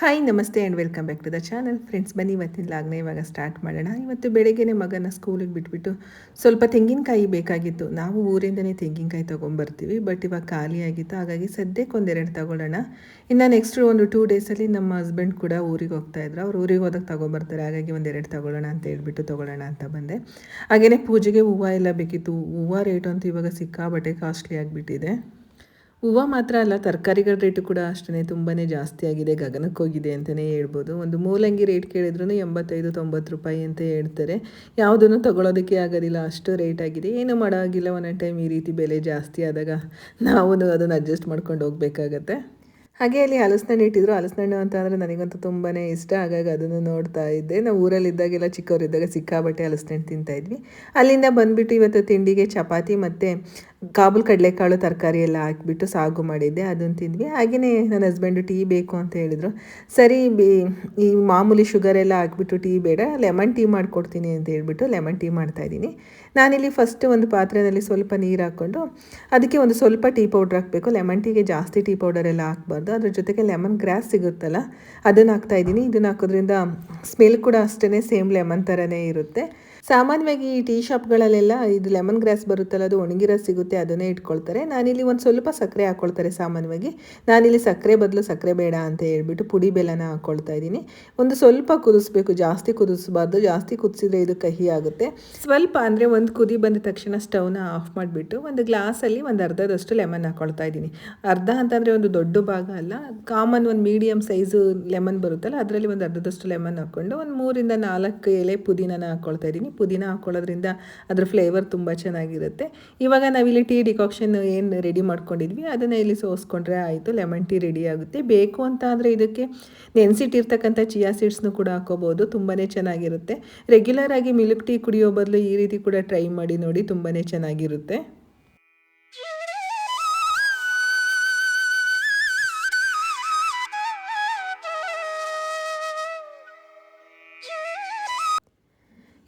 Hi ನಮಸ್ತೆ and welcome back to the channel friends ಬನ್ನಿ, ಇವತ್ತಿನ ಲಾಗ್ನ ಇವಾಗ ಸ್ಟಾರ್ಟ್ ಮಾಡೋಣ. ಇವತ್ತು ಬೆಳಗ್ಗೆನೆ ಮಗನ ಸ್ಕೂಲಿಗೆ ಬಿಟ್ಬಿಟ್ಟು ಸ್ವಲ್ಪ ತೆಂಗಿನಕಾಯಿ ಬೇಕಾಗಿತ್ತು. ನಾವು ಊರಿಂದನೇ ತೆಂಗಿನಕಾಯಿ ತೊಗೊಂಬರ್ತೀವಿ ಬಟ್ ಇವಾಗ ಖಾಲಿ ಆಗಿತ್ತು. ಹಾಗಾಗಿ ಸದ್ಯಕ್ಕೆ ಒಂದೆರಡು ತೊಗೊಳ್ಳೋಣ. ಇನ್ನು ನೆಕ್ಸ್ಟ್ ಒಂದು ಟೂ ಡೇಸಲ್ಲಿ ನಮ್ಮ ಹಸ್ಬೆಂಡ್ ಕೂಡ ಊರಿಗೆ ಹೋಗ್ತಾ ಇದ್ರು. ಅವ್ರು ಊರಿಗೆ ಹೋದಾಗ ತೊಗೊಂಬರ್ತಾರೆ. ಹಾಗಾಗಿ ಒಂದೆರಡು ತೊಗೊಳ್ಳೋಣ ಅಂತ ಹೇಳ್ಬಿಟ್ಟು ತೊಗೊಳ್ಳೋಣ ಅಂತ ಬಂದೆ. ಹಾಗೆಯೇ ಪೂಜೆಗೆ ಹೂವು ಎಲ್ಲ ಬೇಕಿತ್ತು. ಹೂವು ರೇಟ್ ಅಂತೂ ಇವಾಗ ಸಿಕ್ಕಾಬಟ್ಟೆ ಕಾಸ್ಟ್ಲಿ ಆಗಿಬಿಟ್ಟಿದೆ. ಹೂವು ಮಾತ್ರ ಅಲ್ಲ, ತರಕಾರಿಗಳ ರೇಟು ಕೂಡ ಅಷ್ಟೇ ತುಂಬಾ ಜಾಸ್ತಿ ಆಗಿದೆ, ಗಗನಕ್ಕೆ ಹೋಗಿದೆ ಅಂತಲೇ ಹೇಳ್ಬೋದು. ಒಂದು ಮೂಲಂಗಿ ರೇಟ್ ಕೇಳಿದ್ರು ಎಂಬತ್ತೈದು, ತೊಂಬತ್ತು ರೂಪಾಯಿ ಅಂತ ಹೇಳ್ತಾರೆ. ಯಾವುದನ್ನು ತಗೊಳ್ಳೋದಕ್ಕೆ ಆಗೋದಿಲ್ಲ, ಅಷ್ಟು ರೇಟ್ ಆಗಿದೆ. ಏನು ಮಾಡೋಂಗಿಲ್ಲ ಒಂದೊಂದು ಟೈಮ್ ಈ ರೀತಿ ಬೆಲೆ ಜಾಸ್ತಿ ಆದಾಗ ನಾವು ಅದನ್ನು ಅಡ್ಜಸ್ಟ್ ಮಾಡ್ಕೊಂಡು ಹೋಗ್ಬೇಕಾಗತ್ತೆ. ಹಾಗೆ ಅಲ್ಲಿ ಹಲಸಿನಣ್ಣು ಇಟ್ಟಿದ್ರು. ಹಲಸಿನಣ್ಣು ಅಂತ ಅಂದರೆ ನನಗಂತೂ ತುಂಬಾ ಇಷ್ಟ. ಹಾಗಾಗಿ ಅದನ್ನು ನೋಡ್ತಾ ಇದ್ದೆ. ನಾವು ಊರಲ್ಲಿದ್ದಾಗೆಲ್ಲ ಚಿಕ್ಕವರಿದ್ದಾಗ ಸಿಕ್ಕಾಬಟ್ಟೆ ಹಲಸಿನಣ್ಣು ತಿಂತಾಯಿದ್ವಿ ಅಲ್ಲಿಂದ ಬಂದುಬಿಟ್ಟು ಇವತ್ತು ತಿಂಡಿಗೆ ಚಪಾತಿ ಮತ್ತು ಕಾಬೂಲ್ ಕಡಲೆಕಾಳು ತರಕಾರಿ ಎಲ್ಲ ಹಾಕಿಬಿಟ್ಟು ಸಾಗು ಮಾಡಿದ್ದೆ. ಅದನ್ನು ತಿಂದ್ವಿ. ಹಾಗೆಯೇ ನನ್ನ ಹಸ್ಬೆಂಡು ಟೀ ಬೇಕು ಅಂತ ಹೇಳಿದರು. ಸರಿ ಈ ಮಾಮೂಲಿ ಶುಗರ್ ಎಲ್ಲ ಹಾಕ್ಬಿಟ್ಟು ಟೀ ಬೇಡ. ಲೆಮನ್ ಟೀ ಮಾಡಿಕೊಡ್ತೀನಿ ಅಂತ ಹೇಳಿಬಿಟ್ಟು ಲೆಮನ್ ಟೀ ಮಾಡ್ತಾಯಿದ್ದೀನಿ ನಾನಿಲ್ಲಿ ಫಸ್ಟ್ ಒಂದು ಪಾತ್ರೆಯಲ್ಲಿ ಸ್ವಲ್ಪ ನೀರು ಹಾಕ್ಕೊಂಡು, ಅದಕ್ಕೆ ಒಂದು ಸ್ವಲ್ಪ ಟೀ ಪೌಡ್ರ್ ಹಾಕಬೇಕು. ಲೆಮನ್ ಟೀಗೆ ಜಾಸ್ತಿ ಟೀ ಪೌಡರ್ ಎಲ್ಲ ಹಾಕ್ಬಾರ್ದು. ಅದ್ರ ಜೊತೆಗೆ ಲೆಮನ್ ಗ್ರಾಸ್ ಸಿಗುತ್ತಲ್ಲ ಅದನ್ನು ಹಾಕ್ತಾಯಿದ್ದೀನಿ ಇದನ್ನು ಹಾಕೋದ್ರಿಂದ ಸ್ಮೆಲ್ ಕೂಡ ಅಷ್ಟೇ ಸೇಮ್ ಲೆಮನ್ ಥರನೇ ಇರುತ್ತೆ. ಸಾಮಾನ್ಯವಾಗಿ ಈ ಟೀ ಶಾಪ್ಗಳಲ್ಲೆಲ್ಲ ಇದು ಲೆಮನ್ ಗ್ರಾಸ್ ಬರುತ್ತಲ್ಲ, ಅದು ಒಣಗಿರೋ ಸಿಗುತ್ತೆ, ಅದನ್ನೇ ಇಟ್ಕೊಳ್ತಾರೆ. ನಾನಿಲ್ಲಿ ಒಂದು ಸ್ವಲ್ಪ ಸಕ್ಕರೆ ಹಾಕ್ಕೊಳ್ತಾರೆ ಸಾಮಾನ್ಯವಾಗಿ. ನಾನಿಲ್ಲಿ ಸಕ್ಕರೆ ಬದಲು ಸಕ್ಕರೆ ಬೇಡ ಅಂತ ಹೇಳ್ಬಿಟ್ಟು ಪುಡಿ ಬೆಲ್ಲನ ಹಾಕ್ಕೊಳ್ತಾ ಇದ್ದೀನಿ. ಒಂದು ಸ್ವಲ್ಪ ಕುದಿಸ್ಬೇಕು, ಜಾಸ್ತಿ ಕುದಿಸ್ಬಾರ್ದು. ಜಾಸ್ತಿ ಕುದಿಸಿದ್ರೆ ಇದು ಕಹಿ ಆಗುತ್ತೆ. ಸ್ವಲ್ಪ ಅಂದರೆ ಒಂದು ಕುದಿ ಬಂದ ತಕ್ಷಣ ಸ್ಟವ್ನ ಆಫ್ ಮಾಡಿಬಿಟ್ಟು ಒಂದು ಗ್ಲಾಸಲ್ಲಿ ಒಂದು ಅರ್ಧದಷ್ಟು ಲೆಮನ್ ಹಾಕ್ಕೊಳ್ತಾ ಇದ್ದೀನಿ. ಅರ್ಧ ಅಂತಂದರೆ ಒಂದು ದೊಡ್ಡ ಭಾಗ ಅಲ್ಲ, ಕಾಮನ್ ಒಂದು ಮೀಡಿಯಮ್ ಸೈಜು ಲೆಮನ್ ಬರುತ್ತಲ್ಲ, ಅದರಲ್ಲಿ ಒಂದು ಅರ್ಧದಷ್ಟು ಲೆಮನ್ ಹಾಕ್ಕೊಂಡು ಒಂದು ಮೂರಿಂದ ನಾಲ್ಕು ಎಲೆ ಪುದೀನನ ಹಾಕ್ಕೊಳ್ತಾ ಇದ್ದೀನಿ. ಪುದೀನ ಹಾಕ್ಕೊಳ್ಳೋದ್ರಿಂದ ಅದ್ರ ಫ್ಲೇವರ್ ತುಂಬ ಚೆನ್ನಾಗಿರುತ್ತೆ. ಇವಾಗ ನಾವಿಲ್ಲಿ ಟೀ ಡಿಕಾಕ್ಷನ್ ಏನು ರೆಡಿ ಮಾಡ್ಕೊಂಡಿದ್ವಿ, ಅದನ್ನು ಇಲ್ಲಿ ಸೋಸ್ಕೊಂಡ್ರೆ ಆಯಿತು ಲೆಮನ್ ಟೀ ರೆಡಿ ಆಗುತ್ತೆ. ಬೇಕು ಅಂತ ಆದರೆ ಇದಕ್ಕೆ ನೆನೆಸಿಟ್ಟಿರ್ತಕ್ಕಂಥ ಚಿಯಾ ಸೀಡ್ಸ್ನು ಕೂಡ ಹಾಕೋಬೋದು ತುಂಬಾ ಚೆನ್ನಾಗಿರುತ್ತೆ. ರೆಗ್ಯುಲರ್ ಆಗಿ ಮಿಲ್ಕ್ ಟೀ ಕುಡಿಯೋ ಬದಲು ಈ ರೀತಿ ಕೂಡ ಟ್ರೈ ಮಾಡಿ ನೋಡಿ ತುಂಬಾ ಚೆನ್ನಾಗಿರುತ್ತೆ.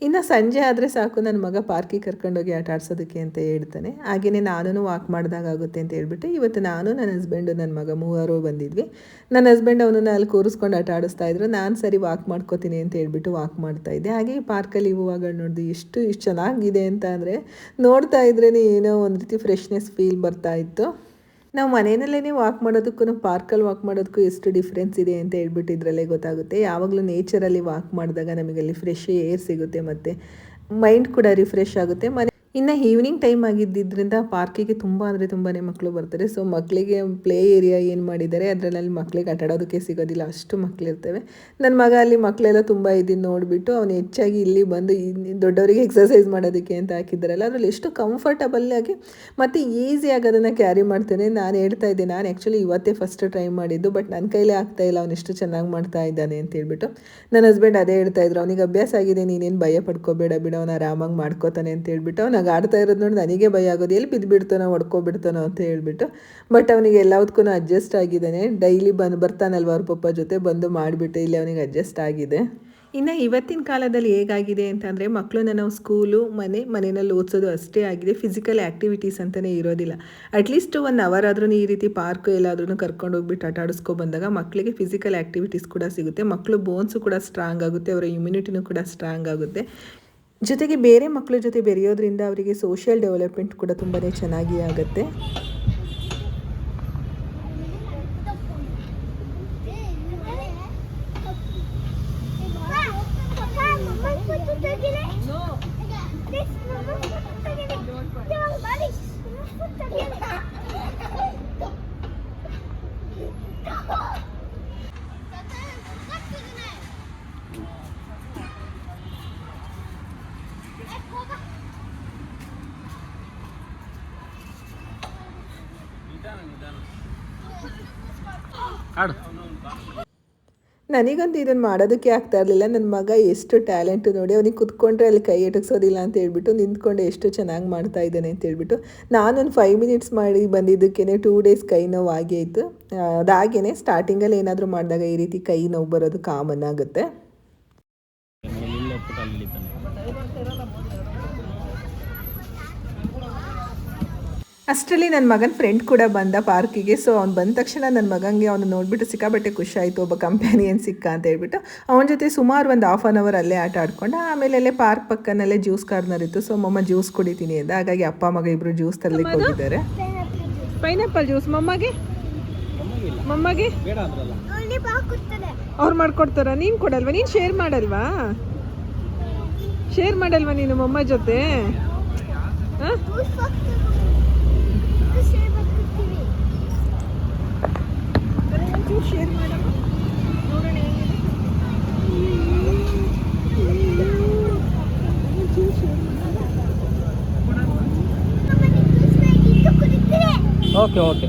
ಇನ್ನು ಸಂಜೆ ಆದರೆ ಸಾಕು ನನ್ನ ಮಗ ಪಾರ್ಕಿಗೆ ಕರ್ಕೊಂಡೋಗಿ ಆಟ ಆಡ್ಸೋದಕ್ಕೆ ಅಂತ ಹೇಳ್ತಾನೆ. ಹಾಗೆಯೇ ನಾನು ವಾಕ್ ಮಾಡಿದಾಗುತ್ತೆ ಅಂತ ಹೇಳ್ಬಿಟ್ಟು, ಇವತ್ತು ನಾನು ನನ್ನ ಹಸ್ಬೆಂಡು ನನ್ನ ಮಗ ಮೂವರು ಬಂದಿದ್ವಿ. ನನ್ನ ಹಸ್ಬೆಂಡ್ ಅವನನ್ನು ಅಲ್ಲಿ ಕೂರಿಸ್ಕೊಂಡು ಆಟ ಆಡಿಸ್ತಾ ಇದ್ರು. ನಾನು ಸರಿ ವಾಕ್ ಮಾಡ್ಕೋತೀನಿ ಅಂತ ಹೇಳ್ಬಿಟ್ಟು ವಾಕ್ ಮಾಡ್ತಾ ಇದ್ದೆ. ಹಾಗೆ ಪಾರ್ಕಲ್ಲಿ ಹೂವುಗಳು ನೋಡಿದ್ವಿ ಎಷ್ಟು ಇಷ್ಟು ಚೆನ್ನಾಗಿದೆ ಅಂತ ಅಂದರೆ, ನೋಡ್ತಾ ಇದ್ರೇ ಏನೋ ಒಂದು ರೀತಿ ಫ್ರೆಶ್ನೆಸ್ ಫೀಲ್ ಬರ್ತಾ ಇತ್ತು. ನಾವು ಮನೆಯಲ್ಲೇ ವಾಕ್ ಮಾಡೋದಕ್ಕೂ ಪಾರ್ಕಲ್ಲಿ ವಾಕ್ ಮಾಡೋದಕ್ಕೂ ಎಷ್ಟು ಡಿಫ್ರೆನ್ಸ್ ಇದೆ ಅಂತ ಹೇಳ್ಬಿಟ್ಟು ಇದರಲ್ಲೇ ಗೊತ್ತಾಗುತ್ತೆ. ಯಾವಾಗಲೂ ನೇಚರಲ್ಲಿ ವಾಕ್ ಮಾಡಿದಾಗ ನಮಗೆ ಅಲ್ಲಿ ಫ್ರೆಶ್ ಏರ್ ಸಿಗುತ್ತೆ ಮತ್ತು ಮೈಂಡ್ ಕೂಡ ರಿಫ್ರೆಶ್ ಆಗುತ್ತೆ. ಮನೆ ಇನ್ನು ಈವ್ನಿಂಗ್ ಟೈಮ್ ಆಗಿದ್ದರಿಂದ ಪಾರ್ಕಿಗೆ ತುಂಬ ಅಂದರೆ ತುಂಬಾ ಮಕ್ಕಳು ಬರ್ತಾರೆ. ಸೊ ಮಕ್ಕಳಿಗೆ ಪ್ಲೇ ಏರಿಯಾ ಏನು ಮಾಡಿದ್ದಾರೆ ಅದರಲ್ಲಿ ಮಕ್ಕಳಿಗೆ ಆಟಾಡೋದಕ್ಕೆ ಸಿಗೋದಿಲ್ಲ. ಅಷ್ಟು ಮಕ್ಕಳಿರ್ತವೆ ನನ್ನ ಮಗ ಅಲ್ಲಿ ಮಕ್ಕಳೆಲ್ಲ ತುಂಬ ಇದನ್ನು ನೋಡಿಬಿಟ್ಟು ಅವನು ಹೆಚ್ಚಾಗಿ ಇಲ್ಲಿ ಬಂದು ದೊಡ್ಡವರಿಗೆ ಎಕ್ಸಸೈಸ್ ಮಾಡೋದಕ್ಕೆ ಅಂತ ಹಾಕಿದ್ದಾರಲ್ಲ, ಅದರಲ್ಲಿ ಎಷ್ಟು ಕಂಫರ್ಟಬಲ್ ಆಗಿ ಮತ್ತು ಈಸಿಯಾಗಿ ಅದನ್ನು ಕ್ಯಾರಿ ಮಾಡ್ತೇನೆ. ನಾನು ಹೇಳ್ತಾ ಇದ್ದೆ, ನಾನು ಆ್ಯಕ್ಚುಲಿ ಇವತ್ತೇ ಫಸ್ಟ್ ಟ್ರೈ ಮಾಡಿದ್ದು ಬಟ್ ನನ್ನ ಕೈಲೇ ಆಗ್ತಾ ಇಲ್ಲ. ಅವನು ಎಷ್ಟು ಚೆನ್ನಾಗಿ ಮಾಡ್ತಾ ಇದ್ದಾನೆ ಅಂತ ಹೇಳ್ಬಿಟ್ಟು ನನ್ನ ಹಸ್ಬೆಂಡ್ ಅದೇ ಹೇಳ್ತಾ ಇದ್ರು. ಅವನಿಗೆ ಅಭ್ಯಾಸ ಆಗಿದೆ, ನೀನೇನು ಭಯ ಪಡ್ಕೋಬೇಡ ಬಿಡ. ಅವನು ಆರಾಮಾಗಿ ಮಾಡ್ಕೋತಾನೆ ಅಂತ ಹೇಳ್ಬಿಟ್ಟು ಅವನು ಆಡ್ತಾ ಇರೋದು ನೋಡಿ ನನಗೆ ಭಯ ಆಗೋದು. ಎಲ್ಲಿ ಬಿದ್ದುಬಿಡ್ತಾನೋ ಹೊಡ್ಕೊಬಿಡ್ತಾನೋ ಅಂತ ಹೇಳ್ಬಿಟ್ಟು. ಬಟ್ ಅವನಿಗೆ ಎಲ್ಲದಕ್ಕೂ ಅಡ್ಜಸ್ಟ್ ಆಗಿದ್ದಾನೆ. ಡೈಲಿ ಬಂದು ಬರ್ತಾನಲ್ವ ಅವ್ರ ಪಪ್ಪ ಜೊತೆ? ಬಂದು ಮಾಡಿಬಿಟ್ಟು ಇಲ್ಲಿ ಅವನಿಗೆ ಅಡ್ಜಸ್ಟ್ ಆಗಿದೆ. ಇನ್ನು ಇವತ್ತಿನ ಕಾಲದಲ್ಲಿ ಹೇಗಾಗಿದೆ ಅಂತಂದರೆ ಮಕ್ಕಳನ್ನ ನಾವು ಸ್ಕೂಲು ಮನೆ, ಮನೆಯಲ್ಲಿ ಓದಿಸೋದು ಅಷ್ಟೇ ಆಗಿದೆ. ಫಿಸಿಕಲ್ ಆ್ಯಕ್ಟಿವಿಟೀಸ್ ಅಂತಲೇ ಇರೋದಿಲ್ಲ. ಅಟ್ಲೀಸ್ಟ್ ಒನ್ ಅವರ್ ಆದ್ರೂ ಈ ರೀತಿ ಪಾರ್ಕ್ ಎಲ್ಲಾದ್ರೂ ಕರ್ಕೊಂಡು ಹೋಗ್ಬಿಟ್ಟು ಆಟ ಆಡಿಸ್ಕೊ ಬಂದಾಗ ಮಕ್ಕಳಿಗೆ ಫಿಸಿಕಲ್ ಆ್ಯಕ್ಟಿವಿಟೀಸ್ ಕೂಡ ಸಿಗುತ್ತೆ. ಮಕ್ಕಳು ಬೋನ್ಸು ಕೂಡ ಸ್ಟ್ರಾಂಗ್ ಆಗುತ್ತೆ, ಅವರ ಇಮ್ಯುನಿಟಿನೂ ಕೂಡ ಸ್ಟ್ರಾಂಗ್ ಆಗುತ್ತೆ. ಜೊತೆಗೆ ಬೇರೆ ಮಕ್ಕಳ ಜೊತೆ ಬೆರೆಯೋದ್ರಿಂದ ಅವರಿಗೆ ಸೋಷಿಯಲ್ ಡೆವಲಪ್ಮೆಂಟ್ ಕೂಡ ತುಂಬಾ ಚೆನ್ನಾಗಿ ಆಗುತ್ತೆ. ನನಗಂತೂ ಇದನ್ನು ಮಾಡೋದಕ್ಕೆ ಆಗ್ತಾ ಇರಲಿಲ್ಲ. ನನ್ನ ಮಗ ಎಷ್ಟು ಟ್ಯಾಲೆಂಟ್ ನೋಡಿ ಅವನಿಗೆ ಕುತ್ಕೊಂಡ್ರೆ ಅಲ್ಲಿ ಕೈ ಎಟಕ್ಸೋದಿಲ್ಲ ಅಂತ ಹೇಳ್ಬಿಟ್ಟು ನಿಂತ್ಕೊಂಡು ಎಷ್ಟು ಚೆನ್ನಾಗಿ ಮಾಡ್ತಾ ಇದ್ದಾನೆ ಅಂತ ಹೇಳ್ಬಿಟ್ಟು ನಾನೊಂದು ಫೈವ್ ಮಿನಿಟ್ಸ್ ಮಾಡಿ ಬಂದಿದ್ದಕ್ಕೇ ಟೂ ಡೇಸ್ ಕೈ ನೋವು ಆಗಿ ಆಯಿತು ಅದಾಗೇ ಸ್ಟಾರ್ಟಿಂಗಲ್ಲಿ ಏನಾದರೂ ಮಾಡಿದಾಗ ಈ ರೀತಿ ಕೈ ನೋವು ಬರೋದು ಕಾಮನ್ ಆಗುತ್ತೆ. ಅಷ್ಟರಲ್ಲಿ ನನ್ನ ಮಗನ ಫ್ರೆಂಡ್ ಕೂಡ ಬಂದ ಪಾರ್ಕಿಗೆ ಸೊ ಅವ್ನು ಬಂದ ತಕ್ಷಣ ನನ್ನ ಮಗನಿಗೆ ಅವನು ನೋಡಿಬಿಟ್ಟು ಸಿಕ್ಕಾಬಟ್ಟೆ ಖುಷಿ ಆಯಿತು ಒಬ್ಬ ಕಂಪ್ಯಾನಿಯನ್ ಸಿಕ್ಕ ಅಂತ ಹೇಳ್ಬಿಟ್ಟು ಅವನ ಜೊತೆ ಸುಮಾರು ಒಂದು ಹಾಫ್ ಆನ್ ಅವರ್ ಅಲ್ಲೇ ಆಟ ಆಡ್ಕೊಂಡು ಆಮೇಲೆ ಅಲ್ಲೇ ಪಾರ್ಕ್ ಪಕ್ಕನಲ್ಲೇ ಜ್ಯೂಸ್ ಕಾರ್ನರ್ ಇತ್ತು. ಸೊ ಮಮ್ಮ ಜ್ಯೂಸ್ ಕುಡಿತೀನಿ ಅಂತ ಹಾಗಾಗಿ ಅಪ್ಪ ಮಗ ಇಬ್ಬರು ಜ್ಯೂಸ್ ತರಲಿಕ್ಕೆ ಹೋಗಿದ್ದಾರೆ. Pineapple juice ಮಮ್ಮಗೆ? ಮಮ್ಮಗೆ ಅವ್ರು ಮಾಡ್ಕೊಡ್ತಾರ? ನೀನು ಕೊಡಲ್ವಾ? ನೀನು ಶೇರ್ ಮಾಡಲ್ವಾ? ಶೇರ್ ಮಾಡಲ್ವಾ ನೀನು ಮಮ್ಮ ಜೊತೆ? ಹಾಂ ఓకే ఓకే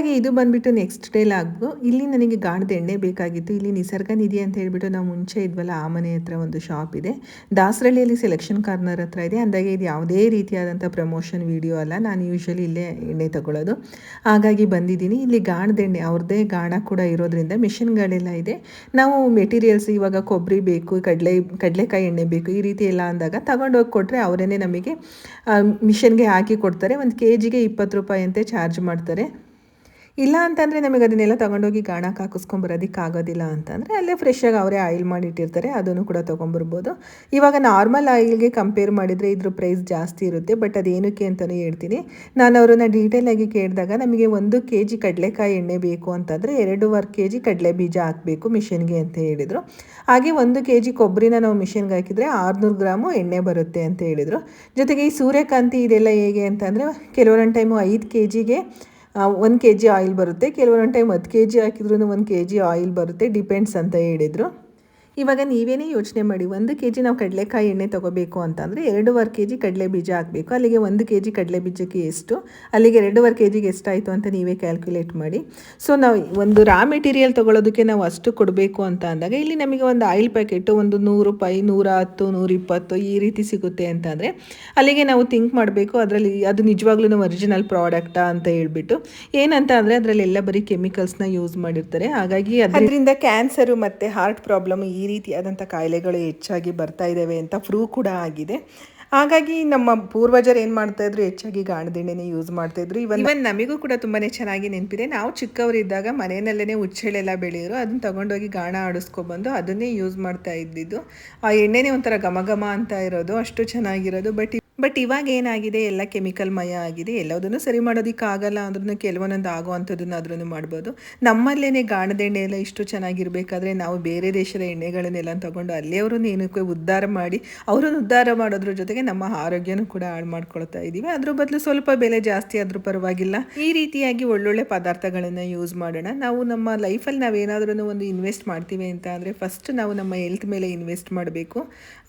ಅಂದಾಗೆ ಇದು ಬಂದ್ಬಿಟ್ಟು ನೆಕ್ಸ್ಟ್ ಡೇ ಲಾಗು ಇಲ್ಲಿ ನನಗೆ ಗಾಣದ ಎಣ್ಣೆ ಬೇಕಾಗಿತ್ತು. ಇಲ್ಲಿ ನಿಸರ್ಗ ನಿಧಿ ಅಂತ ಹೇಳಿಬಿಟ್ಟು ನಾವು ಮುಂಚೆ ಇದ್ವಲ್ಲ ಆ ಮನೆ ಹತ್ರ ಒಂದು ಶಾಪ್ ಇದೆ. ದಾಸರಳ್ಳಿಯಲ್ಲಿ ಸೆಲೆಕ್ಷನ್ ಕಾರ್ನರ್ ಹತ್ರ ಇದೆ. ಅಂದಾಗೆ ಇದು ಯಾವುದೇ ರೀತಿಯಾದಂಥ ಪ್ರಮೋಷನ್ ವೀಡಿಯೋ ಅಲ್ಲ. ನಾನು ಯೂಶ್ವಲಿ ಇಲ್ಲೇ ಎಣ್ಣೆ ತಗೊಳ್ಳೋದು ಹಾಗಾಗಿ ಬಂದಿದ್ದೀನಿ. ಇಲ್ಲಿ ಗಾಣದ ಎಣ್ಣೆ ಅವ್ರದ್ದೇ ಗಾಣ ಕೂಡ ಇರೋದ್ರಿಂದ ಮಿಷಿನ್ಗಳೆಲ್ಲ ಇದೆ. ನಾವು ಮೆಟೀರಿಯಲ್ಸ್ ಇವಾಗ ಕೊಬ್ಬರಿ ಬೇಕು, ಕಡಲೆ, ಕಡಲೆಕಾಯಿ ಎಣ್ಣೆ ಬೇಕು, ಈ ರೀತಿ ಎಲ್ಲ ಅಂದಾಗ ತಗೊಂಡೋಗಿ ಕೊಟ್ಟರೆ ಅವರೇ ನಮಗೆ ಮಿಷನ್ಗೆ ಹಾಕಿ ಕೊಡ್ತಾರೆ. ಒಂದು ಕೆ ಜಿಗೆ ಇಪ್ಪತ್ತು ರೂಪಾಯಿ ಅಂತೆ ಚಾರ್ಜ್ ಮಾಡ್ತಾರೆ. ಇಲ್ಲ ಅಂತಂದರೆ ನಮಗೆ ಅದನ್ನೆಲ್ಲ ತೊಗೊಂಡೋಗಿ ಗಾಣಕ್ಕೆ ಹಾಕಿಸ್ಕೊಂಬರೋದಕ್ಕಾಗೋದಿಲ್ಲ ಅಂತಂದರೆ ಅಲ್ಲೇ ಫ್ರೆಶ್ಶಾಗಿ ಅವರೇ ಆಯಿಲ್ ಮಾಡಿಟ್ಟಿರ್ತಾರೆ ಅದನ್ನು ಕೂಡ ತೊಗೊಂಬರ್ಬೋದು ಇವಾಗ ನಾರ್ಮಲ್ ಆಯಿಲ್ಗೆ ಕಂಪೇರ್ ಮಾಡಿದರೆ ಇದ್ರ ಪ್ರೈಸ್ ಜಾಸ್ತಿ ಇರುತ್ತೆ ಬಟ್ ಅದೇನಕ್ಕೆ ಅಂತಲೇ ಹೇಳ್ತೀನಿ. ನಾನು ಅವರನ್ನು ಡೀಟೇಲಾಗಿ ಕೇಳಿದಾಗ ನಮಗೆ ಒಂದು ಕೆ ಜಿ ಕಡಲೆಕಾಯಿ ಎಣ್ಣೆ ಬೇಕು ಅಂತಂದರೆ ಎರಡೂವರೆ ಕೆ ಜಿ ಕಡಲೆ ಬೀಜ ಹಾಕಬೇಕು ಮಿಷಿನ್ಗೆ ಅಂತ ಹೇಳಿದರು. ಹಾಗೆ ಒಂದು ಕೆ ಜಿ ಕೊಬ್ಬರಿನ ನಾವು ಮಿಷಿನ್ಗೆ ಹಾಕಿದರೆ ಆರುನೂರು ಗ್ರಾಮು ಎಣ್ಣೆ ಬರುತ್ತೆ ಅಂತ ಹೇಳಿದರು. ಜೊತೆಗೆ ಈ ಸೂರ್ಯಕಾಂತಿ ಇದೆಲ್ಲ ಹೇಗೆ ಅಂತಂದರೆ ಕೆಲವೊಂದು ಟೈಮು ಐದು ಕೆ ಜಿಗೆ ಒಂದು ಕೆ ಜಿ ಆಯಿಲ್ ಬರುತ್ತೆ. ಕೆಲವೊಂದು ಟೈಮ್ ಹತ್ತು ಕೆ ಜಿ ಹಾಕಿದ್ರೂ ಒಂದು ಕೆ ಜಿ ಆಯಿಲ್ ಬರುತ್ತೆ. ಡಿಪೆಂಡ್ಸ್ ಅಂತ ಹೇಳಿದರು. ಇವಾಗ ನೀವೇನೇ ಯೋಚನೆ ಮಾಡಿ, ಒಂದು ಕೆ ಜಿ ನಾವು ಕಡಲೆಕಾಯಿ ಎಣ್ಣೆ ತೊಗೋಬೇಕು ಅಂತಂದರೆ ಎರಡೂವರೆ ಕೆ ಜಿ ಕಡಲೆ ಬೀಜ ಹಾಕಬೇಕು. ಅಲ್ಲಿಗೆ ಒಂದು ಕೆ ಜಿ ಕಡಲೆ ಬೀಜಕ್ಕೆ ಎಷ್ಟು? ಅಲ್ಲಿಗೆ ಎರಡೂವರೆ ಕೆ ಜಿಗೆ ಎಷ್ಟಾಯಿತು ಅಂತ ನೀವೇ ಕ್ಯಾಲ್ಕುಲೇಟ್ ಮಾಡಿ. ಸೊ ನಾವು ಒಂದು ರಾ ಮೆಟೀರಿಯಲ್ ತೊಗೊಳೋದಕ್ಕೆ ನಾವು ಅಷ್ಟು ಕೊಡಬೇಕು ಅಂತ ಅಂದಾಗ, ಇಲ್ಲಿ ನಮಗೆ ಒಂದು ಆಯಿಲ್ ಪ್ಯಾಕೆಟು ಒಂದು ನೂರು ರೂಪಾಯಿ, ನೂರ ಹತ್ತು ನೂರಿಪ್ಪತ್ತು ಈ ರೀತಿ ಸಿಗುತ್ತೆ ಅಂತಂದರೆ ಅಲ್ಲಿಗೆ ನಾವು ಥಿಂಕ್ ಮಾಡಬೇಕು. ಅದರಲ್ಲಿ ಅದು ನಿಜವಾಗ್ಲೂ ಒರಿಜಿನಲ್ ಪ್ರಾಡಕ್ಟಾ ಅಂತ ಹೇಳ್ಬಿಟ್ಟು. ಏನಂತ ಅಂದರೆ, ಅದರಲ್ಲೆಲ್ಲ ಬರೀ ಕೆಮಿಕಲ್ಸ್ನ ಯೂಸ್ ಮಾಡಿರ್ತಾರೆ. ಹಾಗಾಗಿ ಅದರಿಂದ ಕ್ಯಾನ್ಸರು ಮತ್ತು ಹಾರ್ಟ್ ಪ್ರಾಬ್ಲಮ್ ಈ ರೀತಿಯಾದಂಥ ಕಾಯಿಲೆಗಳು ಹೆಚ್ಚಾಗಿ ಬರ್ತಾ ಇದ್ದಾವೆ ಅಂತ ಪ್ರೂವ್ ಕೂಡ ಆಗಿದೆ. ಹಾಗಾಗಿ ನಮ್ಮ ಪೂರ್ವಜರು ಏನು ಮಾಡ್ತಾ ಇದ್ರು? ಹೆಚ್ಚಾಗಿ ಗಾಣದೆಣ್ಣೆನೇ ಯೂಸ್ ಮಾಡ್ತಾ ಇದ್ರು. ಇವನ್ ಇವನ್ ನಮಗೂ ಕೂಡ ತುಂಬಾನೇ ಚೆನ್ನಾಗಿ ನೆನಪಿದೆ. ನಾವು ಚಿಕ್ಕವರಿದ್ದಾಗ ಮನೆಯಲ್ಲೇ ಹುಚ್ಚೆಳೆಲ್ಲ ಬೆಳೆಯೋರು, ಅದನ್ನ ತಗೊಂಡೋಗಿ ಗಾಣ ಆಡಿಸ್ಕೊಬಂದು ಅದನ್ನೇ ಯೂಸ್ ಮಾಡ್ತಾ ಇದ್ದಿದ್ದು. ಆ ಎಣ್ಣೆನೇ ಒಂಥರ ಘಮ ಘಮ ಅಂತ ಇರೋದು, ಅಷ್ಟು ಚೆನ್ನಾಗಿರೋದು. ಬಟ್ ಬಟ್ ಇವಾಗ ಏನಾಗಿದೆ? ಎಲ್ಲ ಕೆಮಿಕಲ್ ಮಯ ಆಗಿದೆ. ಎಲ್ಲದನ್ನು ಸರಿ ಮಾಡೋದಕ್ಕಾಗಲ್ಲ ಅಂದ್ರೂ ಕೆಲವೊಂದೊಂದು ಆಗೋ ಅಂಥದ್ದನ್ನು ಆದ್ರೂ ಮಾಡ್ಬೋದು. ನಮ್ಮಲ್ಲೇ ಗಾಣದ ಎಣ್ಣೆ ಎಲ್ಲ ಇಷ್ಟು ಚೆನ್ನಾಗಿರಬೇಕಾದ್ರೆ ನಾವು ಬೇರೆ ದೇಶದ ಎಣ್ಣೆಗಳನ್ನೆಲ್ಲ ತಗೊಂಡು ಅಲ್ಲಿಯವ್ರನ್ನ ಏನಕ್ಕೆ ಉದ್ಧಾರ ಮಾಡಿ, ಅವರನ್ನು ಉದ್ಧಾರ ಮಾಡೋದ್ರ ಜೊತೆಗೆ ನಮ್ಮ ಆರೋಗ್ಯನೂ ಕೂಡ ಹಾಳು ಮಾಡ್ಕೊಳ್ತಾ ಇದ್ದೀವಿ ಅದ್ರ ಬದಲು ಸ್ವಲ್ಪ ಬೆಲೆ ಜಾಸ್ತಿ ಆದರೂ ಪರವಾಗಿಲ್ಲ. ಈ ರೀತಿಯಾಗಿ ಒಳ್ಳೊಳ್ಳೆ ಪದಾರ್ಥಗಳನ್ನು ಯೂಸ್ ಮಾಡೋಣ. ನಾವು ನಮ್ಮ ಲೈಫಲ್ಲಿ ನಾವೇನಾದ್ರೂ ಒಂದು ಇನ್ವೆಸ್ಟ್ ಮಾಡ್ತೀವಿ ಅಂತ ಅಂದರೆ ಫಸ್ಟ್ ನಾವು ನಮ್ಮ ಹೆಲ್ತ್ ಮೇಲೆ ಇನ್ವೆಸ್ಟ್ ಮಾಡಬೇಕು.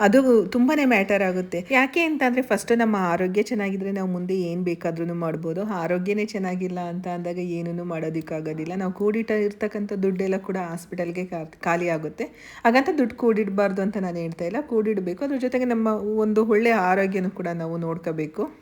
ಅದು ತುಂಬಾ ಮ್ಯಾಟರ್ ಆಗುತ್ತೆ. ಯಾಕೆ ಅಂತ ಅಂದರೆ ಫಸ್ಟ್ ನಮ್ಮ ಆರೋಗ್ಯ ಚೆನ್ನಾಗಿದ್ರೆ ನಾವು ಮುಂದೆ ಏನು ಬೇಕಾದ್ರೂ ಮಾಡ್ಬೋದು. ಆರೋಗ್ಯನೇ ಚೆನ್ನಾಗಿಲ್ಲ ಅಂತ ಅಂದಾಗ ಏನೂ ಮಾಡೋದಕ್ಕಾಗೋದಿಲ್ಲ. ನಾವು ಕೂಡಿಟ್ಟ ಇರ್ತಕ್ಕಂಥ ದುಡ್ಡೆಲ್ಲ ಕೂಡ ಹಾಸ್ಪಿಟಲ್ಗೆ ಖಾಲಿ ಆಗುತ್ತೆ. ಹಾಗಂತ ದುಡ್ಡು ಕೂಡಿಡಬಾರ್ದು ಅಂತ ನಾನು ಹೇಳ್ತಾ ಇಲ್ಲ. ಕೂಡಿಡಬೇಕು. ಅದ್ರ ಜೊತೆಗೆ ನಮ್ಮ ಒಂದು ಒಳ್ಳೆಯ ಆರೋಗ್ಯನೂ ಕೂಡ ನಾವು ನೋಡ್ಕೋಬೇಕು.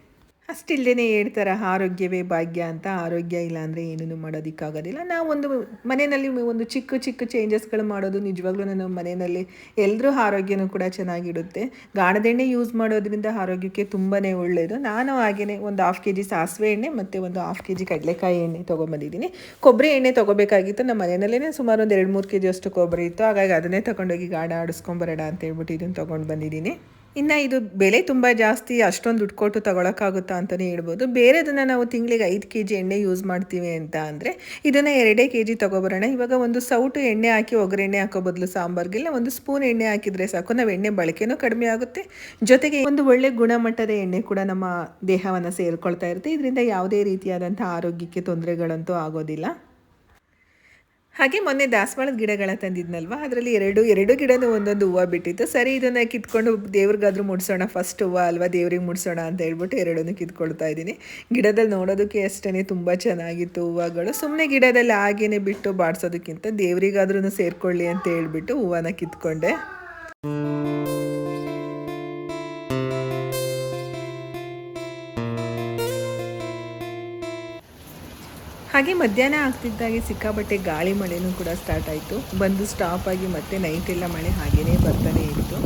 ಅಷ್ಟಿಲ್ಲದೇ ಹೇಳ್ತಾರೆ, ಆರೋಗ್ಯವೇ ಭಾಗ್ಯ ಅಂತ. ಆರೋಗ್ಯ ಇಲ್ಲ ಅಂದರೆ ಏನೂ ಮಾಡೋದಕ್ಕಾಗೋದಿಲ್ಲ. ನಾವು ಒಂದು ಮನೆಯಲ್ಲಿ ಒಂದು ಚಿಕ್ಕ ಚಿಕ್ಕ ಚೇಂಜಸ್ಗಳು ಮಾಡೋದು ನಿಜವಾಗ್ಲೂ ನಮ್ಮ ಮನೆಯಲ್ಲಿ ಎಲ್ಲರೂ ಆರೋಗ್ಯನೂ ಕೂಡ ಚೆನ್ನಾಗಿಡುತ್ತೆ ಗಾಣದೆಣ್ಣೆ ಯೂಸ್ ಮಾಡೋದ್ರಿಂದ ಆರೋಗ್ಯಕ್ಕೆ ತುಂಬಾ ಒಳ್ಳೆಯದು ನಾನು ಹಾಗೆಯೇ ಒಂದು ಹಾಫ್ ಕೆ ಜಿ ಸಾಸಿವೆ ಎಣ್ಣೆ ಮತ್ತು ಒಂದು ಹಾಫ್ ಕೆ ಜಿ ಕಡಲೆಕಾಯಿ ಎಣ್ಣೆ ತೊಗೊಂಬಂದಿದ್ದೀನಿ. ಕೊಬ್ಬರಿ ಎಣ್ಣೆ ತೊಗೋಬೇಕಾಗಿತ್ತು. ನಮ್ಮ ಮನೆಯಲ್ಲೇ ಸುಮಾರು ಒಂದು ಎರಡು ಮೂರು ಕೆ ಜಿ ಅಷ್ಟು ಕೊಬ್ಬರಿ ಇತ್ತು. ಹಾಗಾಗಿ ಅದನ್ನೇ ತೊಗೊಂಡೋಗಿ ಗಾಣ ಆಡಿಸ್ಕೊಂಬರೋಣ ಅಂತ ಹೇಳ್ಬಿಟ್ಟು ಇದನ್ನು ತೊಗೊಂಡು ಬಂದಿದ್ದೀನಿ. ಇನ್ನು ಇದು ಬೆಲೆ ತುಂಬ ಜಾಸ್ತಿ, ಅಷ್ಟೊಂದು ದುಡ್ಡು ಕೊಟ್ಟು ತಗೊಳಕ್ಕಾಗುತ್ತಾ ಅಂತಲೇ ಹೇಳ್ಬೋದು. ಬೇರೆದನ್ನು ನಾವು ತಿಂಗಳಿಗೆ ಐದು ಕೆ ಜಿ ಎಣ್ಣೆ ಯೂಸ್ ಮಾಡ್ತೀವಿ ಅಂತ ಅಂದರೆ, ಇದನ್ನು ಎರಡೇ ಕೆ ಜಿ ತೊಗೊಬರೋಣ. ಇವಾಗ ಒಂದು ಸೌಟು ಎಣ್ಣೆ ಹಾಕಿ ಒಗ್ಗರಣೆ ಹಾಕೋ ಬದಲು ಸಾಂಬಾರ್ಗೆಲ್ಲ, ಒಂದು ಸ್ಪೂನ್ ಎಣ್ಣೆ ಹಾಕಿದರೆ ಸಾಕು. ನಾವು ಎಣ್ಣೆ ಬಳಕೆನೂ ಕಡಿಮೆ ಆಗುತ್ತೆ. ಜೊತೆಗೆ ಒಂದು ಒಳ್ಳೆ ಗುಣಮಟ್ಟದ ಎಣ್ಣೆ ಕೂಡ ನಮ್ಮ ದೇಹವನ್ನು ಸೇರಿಕೊಳ್ತಾ ಇರುತ್ತೆ. ಇದರಿಂದ ಯಾವುದೇ ರೀತಿಯಾದಂಥ ಆರೋಗ್ಯಕ್ಕೆ ತೊಂದರೆಗಳಂತೂ ಆಗೋದಿಲ್ಲ. ಹಾಗೆ ಮೊನ್ನೆ ದಾಸವಾಳದ ಗಿಡಗಳ ತಂದಿದ್ನಲ್ವ? ಅದರಲ್ಲಿ ಎರಡು ಎರಡು ಗಿಡನೂ ಒಂದೊಂದು ಹೂವು ಬಿಟ್ಟಿತ್ತು. ಸರಿ, ಇದನ್ನು ಕಿತ್ಕೊಂಡು ದೇವ್ರಿಗಾದ್ರೂ ಮುಡಿಸೋಣ. ಫಸ್ಟ್ ಹೂವು ಅಲ್ವಾ ದೇವ್ರಿಗೆ ಮುಡಿಸೋಣ ಅಂತ ಹೇಳ್ಬಿಟ್ಟು ಎರಡನ್ನೂ ಕಿತ್ಕೊಳ್ತಾ ಇದ್ದೀನಿ. ಗಿಡದಲ್ಲಿ ನೋಡೋದಕ್ಕೆ ಅಷ್ಟೇ ತುಂಬ ಚೆನ್ನಾಗಿತ್ತು ಹೂವುಗಳು. ಸುಮ್ಮನೆ ಗಿಡದಲ್ಲಿ ಹಾಗೇನೆ ಬಿಟ್ಟು ಬಾಡಿಸೋದಕ್ಕಿಂತ ದೇವರಿಗಾದ್ರೂ ಸೇರಿಕೊಳ್ಳಿ ಅಂತ ಹೇಳ್ಬಿಟ್ಟು ಹೂವನ್ನ ಕಿತ್ಕೊಂಡೆ. ಹಾಗೆ ಮಧ್ಯಾಹ್ನ ಆಗ್ತಿದ್ದಾಗೆ ಸಿಕ್ಕಾಬಟ್ಟೆ ಗಾಳಿ ಮಳೆನೂ ಕೂಡ ಸ್ಟಾರ್ಟ್ ಆಯಿತು. ಬಂದು ಸ್ಟಾಪ್ ಆಗಿ ಮತ್ತೆ ನೈಟ್ ಎಲ್ಲ ಮಳೆ ಹಾಗೇನೇ ಬರ್ತಾನೆ ಇತ್ತು.